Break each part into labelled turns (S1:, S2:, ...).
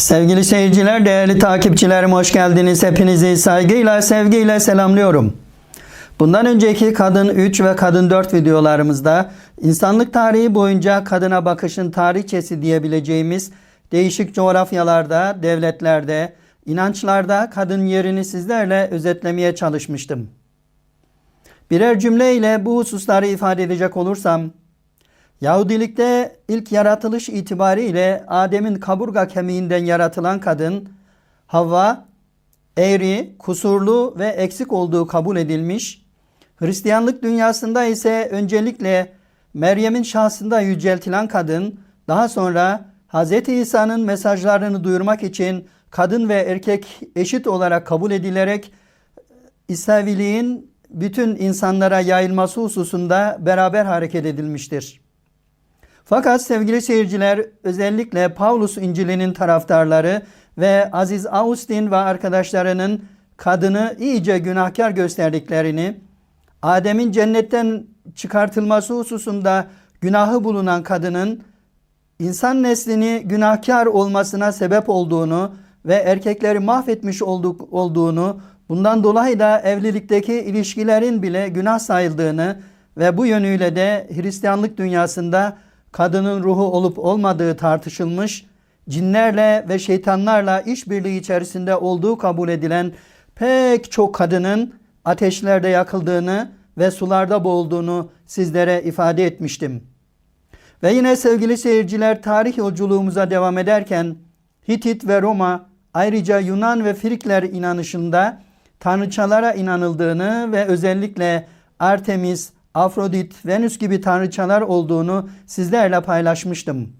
S1: Sevgili seyirciler, değerli takipçilerim hoş geldiniz. Hepinizi saygıyla, sevgiyle selamlıyorum. Bundan önceki Kadın 3 ve Kadın 4 videolarımızda insanlık tarihi boyunca kadına bakışın tarihçesi diyebileceğimiz değişik coğrafyalarda, devletlerde, inançlarda kadın yerini sizlerle özetlemeye çalışmıştım. Birer cümleyle bu hususları ifade edecek olursam, Yahudilikte ilk yaratılış itibariyle Adem'in kaburga kemiğinden yaratılan kadın Havva eğri, kusurlu ve eksik olduğu kabul edilmiş. Hristiyanlık dünyasında ise öncelikle Meryem'in şahsında yüceltilen kadın daha sonra Hz. İsa'nın mesajlarını duyurmak için kadın ve erkek eşit olarak kabul edilerek İsaviliğin bütün insanlara yayılması hususunda beraber hareket edilmiştir. Fakat sevgili seyirciler özellikle Paulus İncil'inin taraftarları ve Aziz Austin ve arkadaşlarının kadını iyice günahkar gösterdiklerini, Adem'in cennetten çıkartılması hususunda günahı bulunan kadının insan neslini günahkar olmasına sebep olduğunu ve erkekleri mahvetmiş olduk, olduğunu, bundan dolayı da evlilikteki ilişkilerin bile günah sayıldığını ve bu yönüyle de Hristiyanlık dünyasında kadının ruhu olup olmadığı tartışılmış, cinlerle ve şeytanlarla işbirliği içerisinde olduğu kabul edilen pek çok kadının ateşlerde yakıldığını ve sularda boğulduğunu sizlere ifade etmiştim. Ve yine sevgili seyirciler tarih yolculuğumuza devam ederken Hitit ve Roma ayrıca Yunan ve Frikler inanışında tanrıçalara inanıldığını ve özellikle Artemis, Afrodit, Venüs gibi tanrıçalar olduğunu sizlerle paylaşmıştım.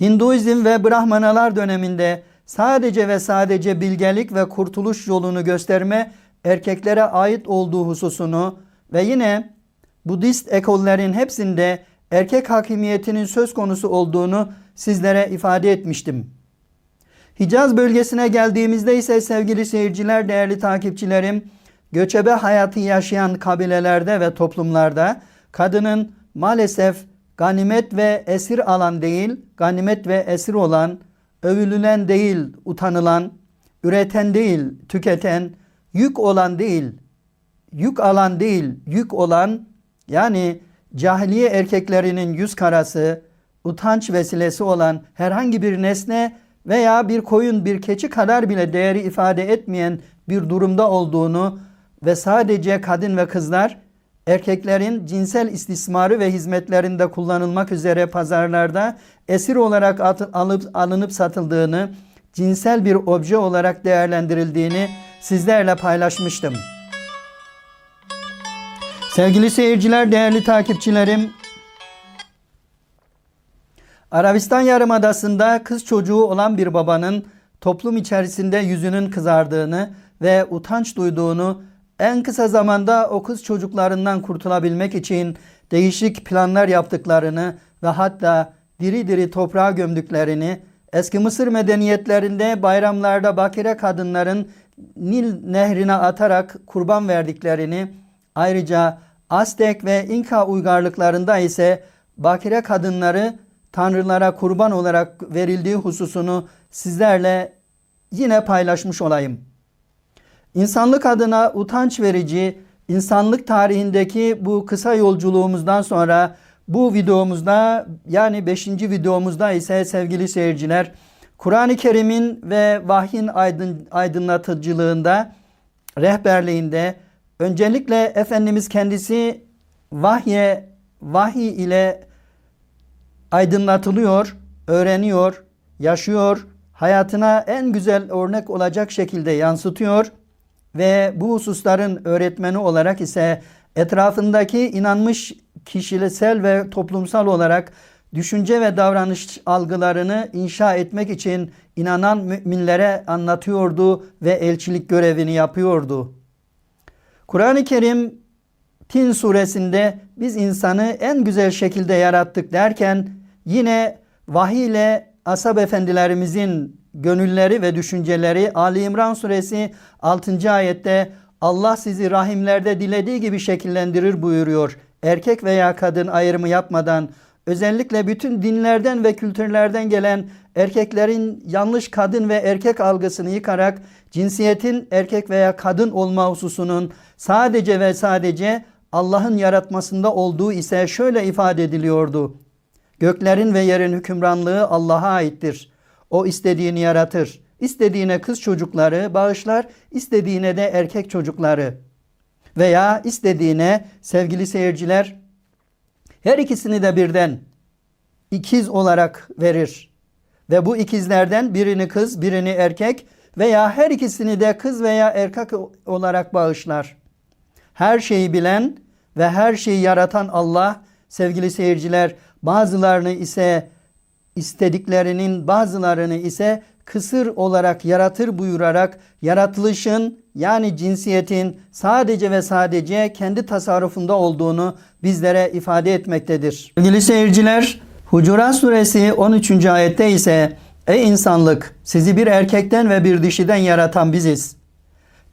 S1: Hinduizm ve Brahmanalar döneminde sadece ve sadece bilgelik ve kurtuluş yolunu gösterme erkeklere ait olduğu hususunu ve yine Budist ekollerin hepsinde erkek hakimiyetinin söz konusu olduğunu sizlere ifade etmiştim. Hicaz bölgesine geldiğimizde ise sevgili seyirciler, değerli takipçilerim, göçebe hayatı yaşayan kabilelerde ve toplumlarda kadının maalesef ganimet ve esir alan değil, ganimet ve esir olan, övülülen değil, utanılan, üreten değil, tüketen, yük olan değil, yük alan değil, yük olan, yani cahiliye erkeklerinin yüz karası, utanç vesilesi olan herhangi bir nesne veya bir koyun, bir keçi kadar bile değeri ifade etmeyen bir durumda olduğunu ve sadece kadın ve kızlar erkeklerin cinsel istismarı ve hizmetlerinde kullanılmak üzere pazarlarda esir olarak alıp alınıp satıldığını, cinsel bir obje olarak değerlendirildiğini sizlerle paylaşmıştım. Sevgili seyirciler, değerli takipçilerim, Arabistan Yarımadası'nda kız çocuğu olan bir babanın toplum içerisinde yüzünün kızardığını ve utanç duyduğunu en kısa zamanda o kız çocuklarından kurtulabilmek için değişik planlar yaptıklarını ve hatta diri diri toprağa gömdüklerini, eski Mısır medeniyetlerinde bayramlarda bakire kadınların Nil nehrine atarak kurban verdiklerini, ayrıca Aztek ve İnka uygarlıklarında ise bakire kadınları tanrılara kurban olarak verildiği hususunu sizlerle yine paylaşmış olayım. İnsanlık adına utanç verici, insanlık tarihindeki bu kısa yolculuğumuzdan sonra bu videomuzda yani 5. videomuzda ise sevgili seyirciler Kur'an-ı Kerim'in ve vahyin aydın, aydınlatıcılığında, rehberliğinde öncelikle Efendimiz kendisi vahye, vahiy ile aydınlatılıyor, öğreniyor, yaşıyor, hayatına en güzel örnek olacak şekilde yansıtıyor ve bu hususların öğretmeni olarak ise etrafındaki inanmış kişisel ve toplumsal olarak düşünce ve davranış algılarını inşa etmek için inanan müminlere anlatıyordu ve elçilik görevini yapıyordu. Kur'an-ı Kerim Tin suresinde biz insanı en güzel şekilde yarattık derken yine vahiy ile asab efendilerimizin gönülleri ve düşünceleri Ali İmran suresi 6. ayette Allah sizi rahimlerde dilediği gibi şekillendirir buyuruyor. Erkek veya kadın ayrımı yapmadan özellikle bütün dinlerden ve kültürlerden gelen erkeklerin yanlış kadın ve erkek algısını yıkarak cinsiyetin erkek veya kadın olma hususunun sadece ve sadece Allah'ın yaratmasında olduğu ise şöyle ifade ediliyordu. Göklerin ve yerin hükümranlığı Allah'a aittir. O istediğini yaratır. İstediğine kız çocukları bağışlar, istediğine de erkek çocukları. Veya istediğine sevgili seyirciler her ikisini de birden ikiz olarak verir. Ve bu ikizlerden birini kız, birini erkek veya her ikisini de kız veya erkek olarak bağışlar. Her şeyi bilen ve her şeyi yaratan Allah sevgili seyirciler bazılarını ise istediklerinin bazılarını ise kısır olarak yaratır buyurarak yaratılışın yani cinsiyetin sadece ve sadece kendi tasarrufunda olduğunu bizlere ifade etmektedir. Sevgili seyirciler Hucurat suresi 13. ayette ise Ey insanlık sizi bir erkekten ve bir dişiden yaratan biziz.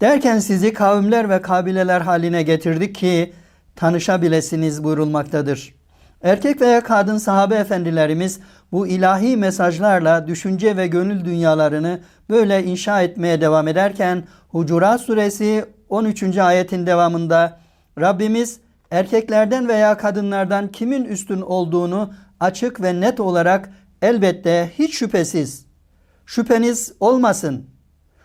S1: Derken sizi kavimler ve kabileler haline getirdik ki tanışabilesiniz buyurulmaktadır. Erkek veya kadın sahabe efendilerimiz bu ilahi mesajlarla düşünce ve gönül dünyalarını böyle inşa etmeye devam ederken Hucurat suresi 13. ayetin devamında Rabbimiz erkeklerden veya kadınlardan kimin üstün olduğunu açık ve net olarak elbette hiç şüphesiz şüpheniz olmasın.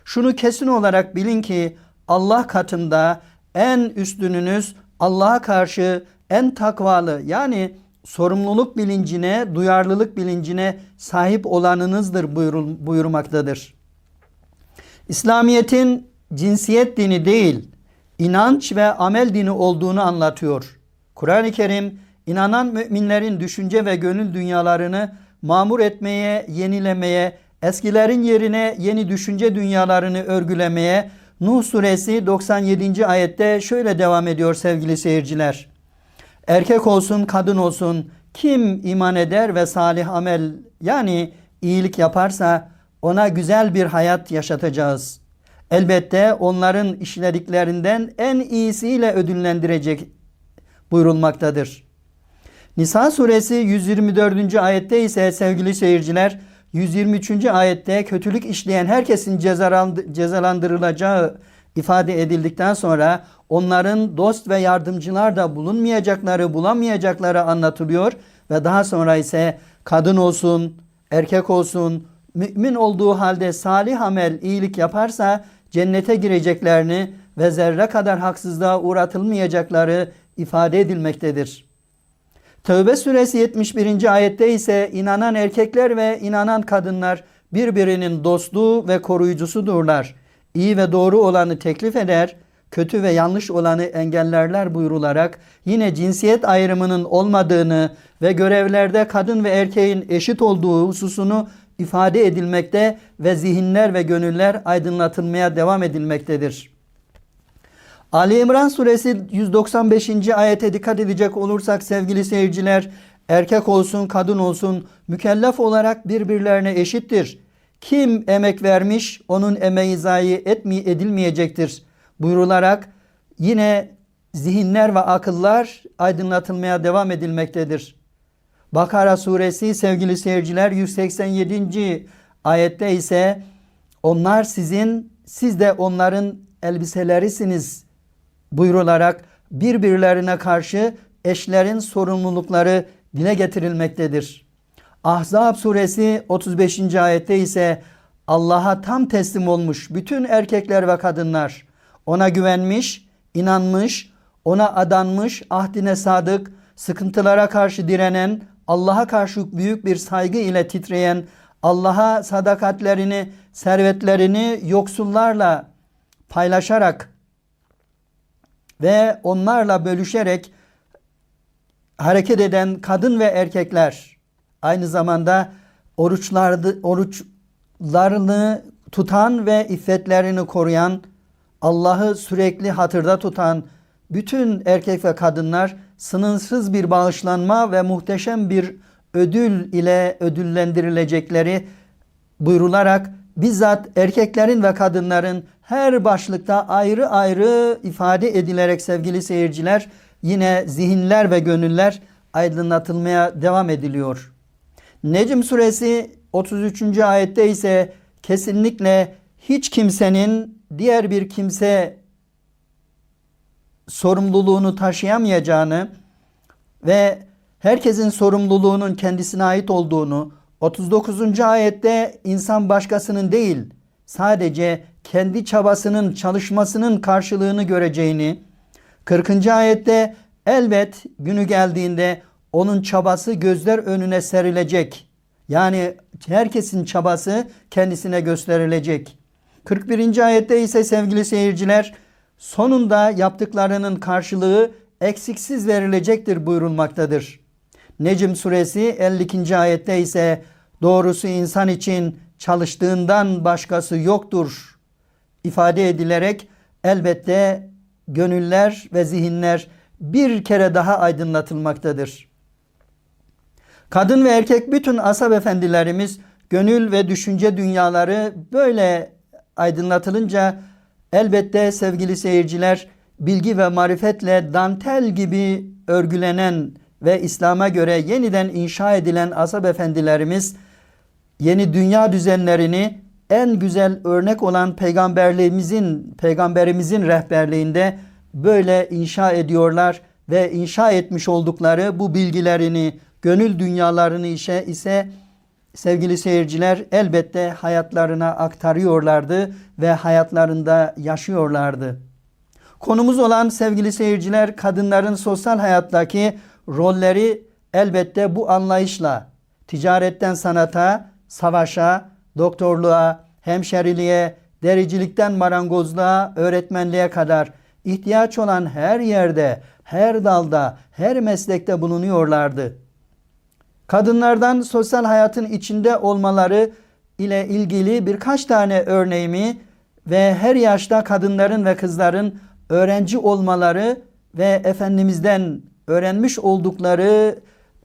S1: Şunu kesin olarak bilin ki Allah katında en üstününüz Allah'a karşı en takvalı yani sorumluluk bilincine, duyarlılık bilincine sahip olanınızdır buyurmaktadır. İslamiyet'in cinsiyet dini değil, inanç ve amel dini olduğunu anlatıyor. Kur'an-ı Kerim inanan müminlerin düşünce ve gönül dünyalarını mamur etmeye, yenilemeye, eskilerin yerine yeni düşünce dünyalarını örgülemeye Nuh suresi 97. ayette şöyle devam ediyor sevgili seyirciler. Erkek olsun, kadın olsun kim iman eder ve salih amel yani iyilik yaparsa ona güzel bir hayat yaşatacağız. Elbette onların işlediklerinden en iyisiyle ödüllendirecek buyurulmaktadır. Nisa suresi 124. ayette ise sevgili seyirciler 123. ayette kötülük işleyen herkesin cezalandırılacağı ifade edildikten sonra onların dost ve yardımcılar da bulunmayacakları, bulamayacakları anlatılıyor ve daha sonra ise kadın olsun, erkek olsun, mümin olduğu halde salih amel, iyilik yaparsa cennete gireceklerini ve zerre kadar haksızlığa uğratılmayacakları ifade edilmektedir. Tövbe suresi 71. ayette ise inanan erkekler ve inanan kadınlar birbirinin dostu ve koruyucusudurlar. İyi ve doğru olanı teklif eder, kötü ve yanlış olanı engellerler buyurularak yine cinsiyet ayrımının olmadığını ve görevlerde kadın ve erkeğin eşit olduğu hususunu ifade edilmekte ve zihinler ve gönüller aydınlatılmaya devam edilmektedir. Ali İmran suresi 195. ayete dikkat edecek olursak sevgili seyirciler erkek olsun kadın olsun mükellef olarak birbirlerine eşittir. Kim emek vermiş onun emeği zayi etmi edilmeyecektir buyrularak yine zihinler ve akıllar aydınlatılmaya devam edilmektedir. Bakara suresi sevgili seyirciler 187. ayette ise onlar sizin siz de onların elbiselerisiniz buyrularak birbirlerine karşı eşlerin sorumlulukları dile getirilmektedir. Ahzab suresi 35. ayette ise Allah'a tam teslim olmuş bütün erkekler ve kadınlar ona güvenmiş, inanmış, ona adanmış, ahdine sadık, sıkıntılara karşı direnen, Allah'a karşı büyük bir saygı ile titreyen, Allah'a sadakatlerini, servetlerini yoksullarla paylaşarak ve onlarla bölüşerek hareket eden kadın ve erkekler aynı zamanda oruçlardı, oruçlarını tutan ve iffetlerini koruyan, Allah'ı sürekli hatırda tutan bütün erkek ve kadınlar sınırsız bir bağışlanma ve muhteşem bir ödül ile ödüllendirilecekleri buyrularak bizzat erkeklerin ve kadınların her başlıkta ayrı ayrı ifade edilerek sevgili seyirciler yine zihinler ve gönüller aydınlatılmaya devam ediliyor. Necm suresi 33. ayette ise kesinlikle hiç kimsenin diğer bir kimse sorumluluğunu taşıyamayacağını ve herkesin sorumluluğunun kendisine ait olduğunu 39. ayette insan başkasının değil sadece kendi çabasının çalışmasının karşılığını göreceğini 40. ayette elbet günü geldiğinde onun çabası gözler önüne serilecek. Yani herkesin çabası kendisine gösterilecek. 41. ayette ise sevgili seyirciler sonunda yaptıklarının karşılığı eksiksiz verilecektir buyurulmaktadır. Necm suresi 52. ayette ise doğrusu insan için çalıştığından başkası yoktur ifade edilerek elbette gönüller ve zihinler bir kere daha aydınlatılmaktadır. Kadın ve erkek bütün asab efendilerimiz gönül ve düşünce dünyaları böyle aydınlatılınca elbette sevgili seyirciler bilgi ve marifetle dantel gibi örgülenen ve İslam'a göre yeniden inşa edilen asab efendilerimiz yeni dünya düzenlerini en güzel örnek olan peygamberliğimizin peygamberimizin rehberliğinde böyle inşa ediyorlar ve inşa etmiş oldukları bu bilgilerini, gönül dünyalarını işe ise sevgili seyirciler elbette hayatlarına aktarıyorlardı ve hayatlarında yaşıyorlardı. Konumuz olan sevgili seyirciler kadınların sosyal hayattaki rolleri elbette bu anlayışla ticaretten sanata, savaşa, doktorluğa, hemşeriliğe, dericilikten marangozluğa, öğretmenliğe kadar ihtiyaç olan her yerde, her dalda, her meslekte bulunuyorlardı. Kadınlardan sosyal hayatın içinde olmaları ile ilgili birkaç tane örneğimi ve her yaşta kadınların ve kızların öğrenci olmaları ve Efendimiz'den öğrenmiş oldukları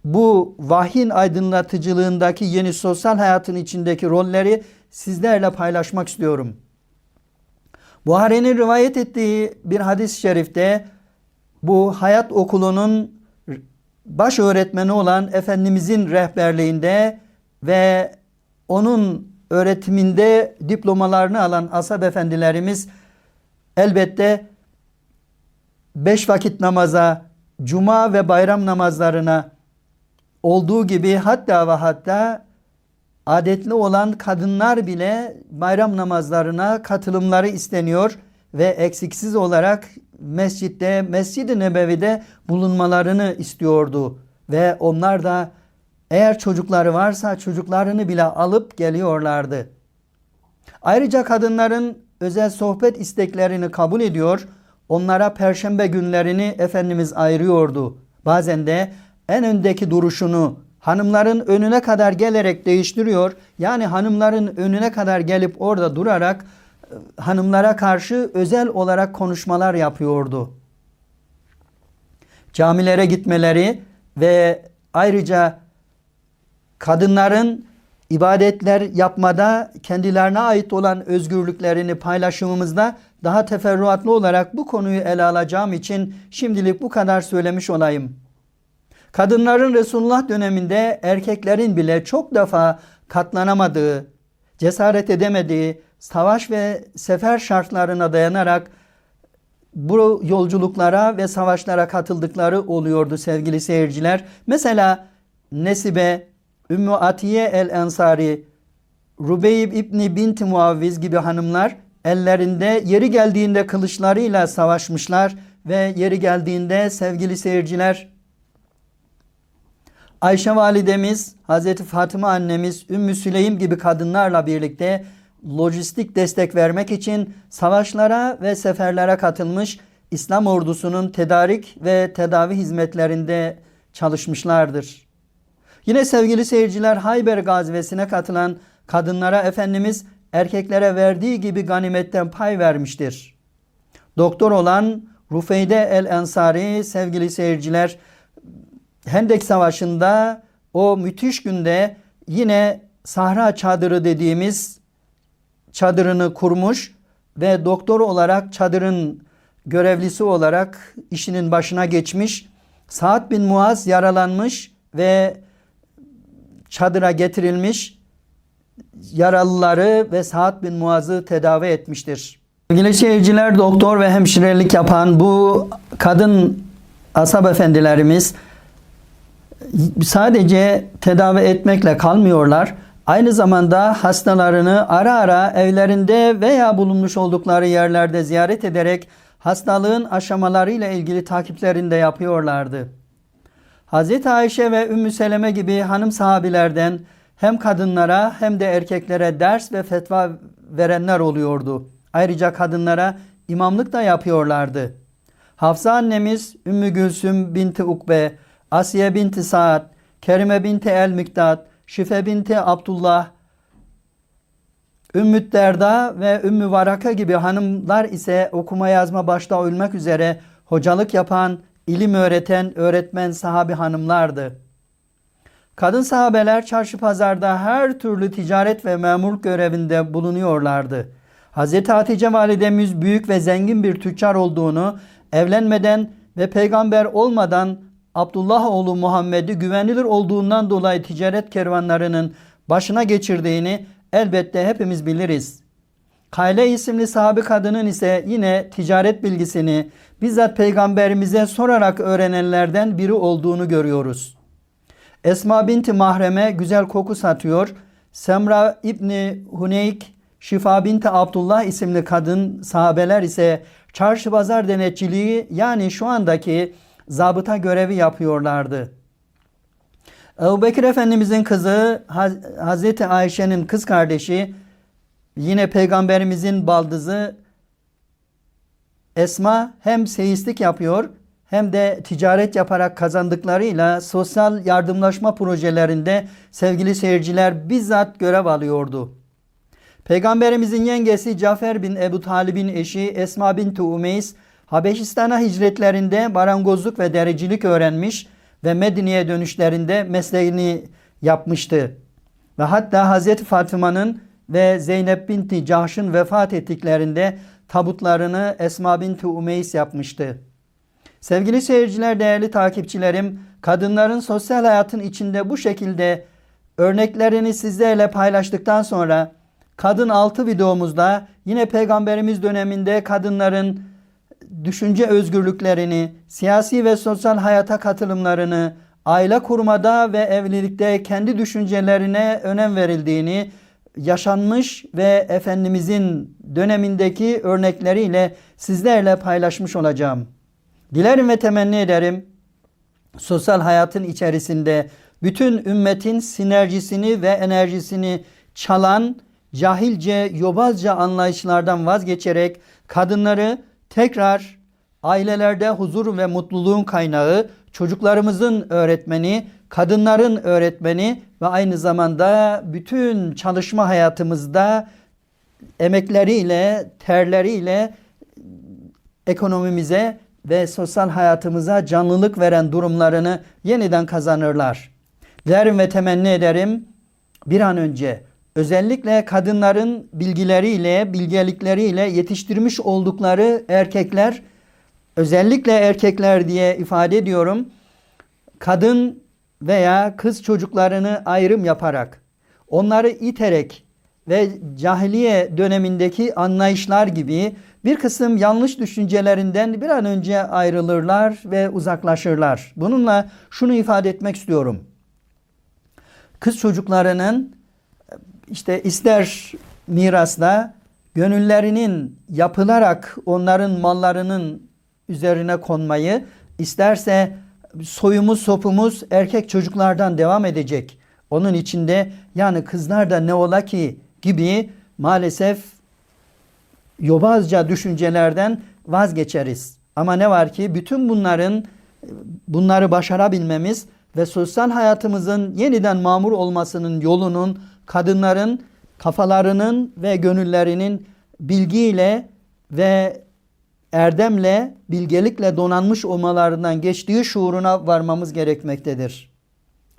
S1: bu vahyin aydınlatıcılığındaki yeni sosyal hayatın içindeki rolleri sizlerle paylaşmak istiyorum. Buhari'nin rivayet ettiği bir hadis-i şerifte bu hayat okulunun baş öğretmeni olan Efendimizin rehberliğinde ve onun öğretiminde diplomalarını alan asab efendilerimiz elbette beş vakit namaza, cuma ve bayram namazlarına olduğu gibi hatta ve hatta adetli olan kadınlar bile bayram namazlarına katılımları isteniyor ve eksiksiz olarak mescitte, Mescid-i Nebevi'de bulunmalarını istiyordu. Ve onlar da eğer çocukları varsa çocuklarını bile alıp geliyorlardı. Ayrıca kadınların özel sohbet isteklerini kabul ediyor, onlara perşembe günlerini Efendimiz ayırıyordu. Bazen de en öndeki duruşunu hanımların önüne kadar gelerek değiştiriyor. Yani hanımların önüne kadar gelip orada durarak hanımlara karşı özel olarak konuşmalar yapıyordu. Camilere gitmeleri ve ayrıca kadınların ibadetler yapmada kendilerine ait olan özgürlüklerini paylaşımımızda daha teferruatlı olarak bu konuyu ele alacağım için şimdilik bu kadar söylemiş olayım. Kadınların Resulullah döneminde erkeklerin bile çok defa katlanamadığı, cesaret edemediği savaş ve sefer şartlarına dayanarak bu yolculuklara ve savaşlara katıldıkları oluyordu sevgili seyirciler. Mesela Nesibe, Ümmü Atiye el-Ensari, Rubeyb İbni Binti Muavviz gibi hanımlar ellerinde yeri geldiğinde kılıçlarıyla savaşmışlar ve yeri geldiğinde sevgili seyirciler Ayşe validemiz, Hazreti Fatıma annemiz, Ümmü Süleym gibi kadınlarla birlikte lojistik destek vermek için savaşlara ve seferlere katılmış İslam ordusunun tedarik ve tedavi hizmetlerinde çalışmışlardır. Yine sevgili seyirciler Hayber gazvesine katılan kadınlara Efendimiz erkeklere verdiği gibi ganimetten pay vermiştir. Doktor olan Rufeyde el Ensari sevgili seyirciler Hendek Savaşı'nda o müthiş günde yine Sahra çadırı dediğimiz çadırını kurmuş ve doktor olarak çadırın görevlisi olarak işinin başına geçmiş. Saad bin Muaz yaralanmış ve çadıra getirilmiş yaralıları ve Sa'd bin Muaz'ı tedavi etmiştir. Sevgili seyirciler doktor ve hemşirelik yapan bu kadın asab efendilerimiz sadece tedavi etmekle kalmıyorlar. Aynı zamanda hastalarını ara ara evlerinde veya bulunmuş oldukları yerlerde ziyaret ederek hastalığın aşamalarıyla ilgili takiplerini de yapıyorlardı. Hz. Ayşe ve Ümmü Seleme gibi hanım sahabilerden hem kadınlara hem de erkeklere ders ve fetva verenler oluyordu. Ayrıca kadınlara imamlık da yapıyorlardı. Hafsa annemiz Ümmü Gülsüm binti Ukbe, Asiye binti Saad, Kerime binti El Miktat, Şife binti Abdullah, Ümmü Derda ve Ümmü Varaka gibi hanımlar ise okuma yazma başta ölmek üzere hocalık yapan, ilim öğreten, öğretmen sahabi hanımlardı. Kadın sahabeler çarşı pazarda her türlü ticaret ve memurluk görevinde bulunuyorlardı. Hz. Hatice validemiz büyük ve zengin bir tüccar olduğunu, evlenmeden ve peygamber olmadan Abdullah oğlu Muhammed'i güvenilir olduğundan dolayı ticaret kervanlarının başına geçirdiğini elbette hepimiz biliriz. Kayle isimli sahabi kadının ise yine ticaret bilgisini bizzat peygamberimize sorarak öğrenenlerden biri olduğunu görüyoruz. Esma binti Mahrem'e güzel koku satıyor. Semra İbni Huneyk, Şifa binti Abdullah isimli kadın sahabeler ise çarşı pazar denetçiliği yani şu andaki zabıta görevi yapıyorlardı. Ebu Bekir Efendimizin kızı Hazreti Ayşe'nin kız kardeşi yine peygamberimizin baldızı Esma hem seyislik yapıyor hem de ticaret yaparak kazandıklarıyla sosyal yardımlaşma projelerinde sevgili seyirciler bizzat görev alıyordu. Peygamberimizin yengesi Cafer bin Ebu Talib'in eşi Esma bin Umeys Habeşistan'a hicretlerinde marangozluk ve derecilik öğrenmiş ve Medine'ye dönüşlerinde mesleğini yapmıştı. Ve hatta Hazreti Fatıma'nın ve Zeynep binti Cahş'ın vefat ettiklerinde tabutlarını Esma binti Umeys yapmıştı. Sevgili seyirciler, değerli takipçilerim, kadınların sosyal hayatın içinde bu şekilde örneklerini sizlerle paylaştıktan sonra kadın altı videomuzda yine peygamberimiz döneminde kadınların düşünce özgürlüklerini, siyasi ve sosyal hayata katılımlarını, aile kurmada ve evlilikte kendi düşüncelerine önem verildiğini yaşanmış ve Efendimizin dönemindeki örnekleriyle sizlerle paylaşmış olacağım. Dilerim ve temenni ederim sosyal hayatın içerisinde bütün ümmetin sinerjisini ve enerjisini çalan cahilce, yobazca anlayışlardan vazgeçerek kadınları tekrar ailelerde huzur ve mutluluğun kaynağı, çocuklarımızın öğretmeni, kadınların öğretmeni ve aynı zamanda bütün çalışma hayatımızda emekleriyle, terleriyle ekonomimize ve sosyal hayatımıza canlılık veren durumlarını yeniden kazanırlar. Dilerim ve temenni ederim bir an önce özellikle kadınların bilgileriyle, bilgelikleriyle yetiştirmiş oldukları erkekler, özellikle erkekler diye ifade ediyorum, kadın veya kız çocuklarını ayrım yaparak, onları iterek ve cahiliye dönemindeki anlayışlar gibi bir kısım yanlış düşüncelerinden bir an önce ayrılırlar ve uzaklaşırlar. Bununla şunu ifade etmek istiyorum. Kız çocuklarının işte ister mirasla gönüllerinin yapılarak onların mallarının üzerine konmayı isterse soyumuz sopumuz erkek çocuklardan devam edecek. Onun içinde yani kızlar da ne ola ki gibi maalesef yobazca düşüncelerden vazgeçeriz. Ama ne var ki bütün bunların bunları başarabilmemiz ve sosyal hayatımızın yeniden mamur olmasının yolunun kadınların kafalarının ve gönüllerinin bilgiyle ve erdemle, bilgelikle donanmış olmalarından geçtiği şuuruna varmamız gerekmektedir.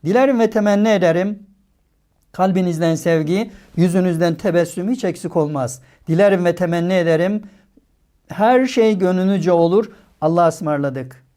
S1: Dilerim ve temenni ederim kalbinizden sevgi, yüzünüzden tebessüm hiç eksik olmaz. Dilerim ve temenni ederim her şey gönlünüzce olur. Allah'a ısmarladık.